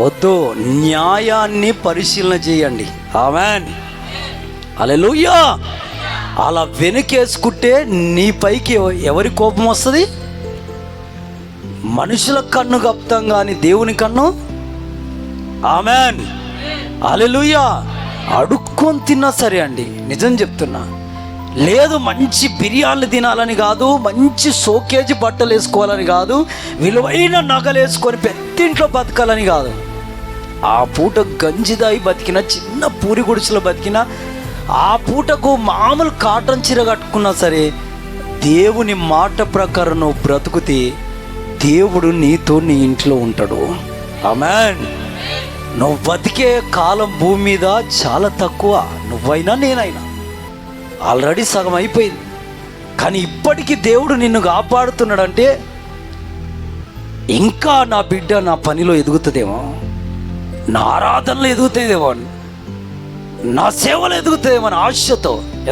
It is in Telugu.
వద్దు న్యాయాన్ని పరిశీలన చేయండి. ఆమెన్. అలెలుయ్యా అలా వెనుకేసుకుంటే నీ పైకి ఎవరి కోపం వస్తుంది? మనుషుల కన్ను గప్తం కానీ దేవుని కన్ను? ఆమెన్. అలెలుయ్యా అడుక్కొని తిన్నా సరే అండి. నిజం చెప్తున్నా. లేదు మంచి బిర్యానీలు తినాలని కాదు మంచి సోకేజీ బట్టలు వేసుకోవాలని కాదు విలువైన నగలు వేసుకొని పెద్దింట్లో బతకాలని కాదు. ఆ పూట గంజిదాయి బతికిన చిన్న పూరి గుడిసెలో బతికిన ఆ పూటకు మామూలు కాటన్ చీర కట్టుకున్నా సరే దేవుని మాట ప్రకారం నువ్వు బ్రతుకుతే దేవుడు నీతో నీ ఇంట్లో ఉంటాడు. అమెన్ నువ్వు బతికే కాలం భూమి మీద చాలా తక్కువ. నువ్వైనా నేనైనా. ఆల్రెడీ సగం అయిపోయింది. కానీ ఇప్పటికీ దేవుడు నిన్ను కాపాడుతున్నాడంటే ఇంకా నా బిడ్డ నా పనిలో ఎదుగుతుందేమో. నా ఆరాధనలో ఎదుగుతుందేమో నా సేవలు ఎదుగుతాయి అని ఆశతో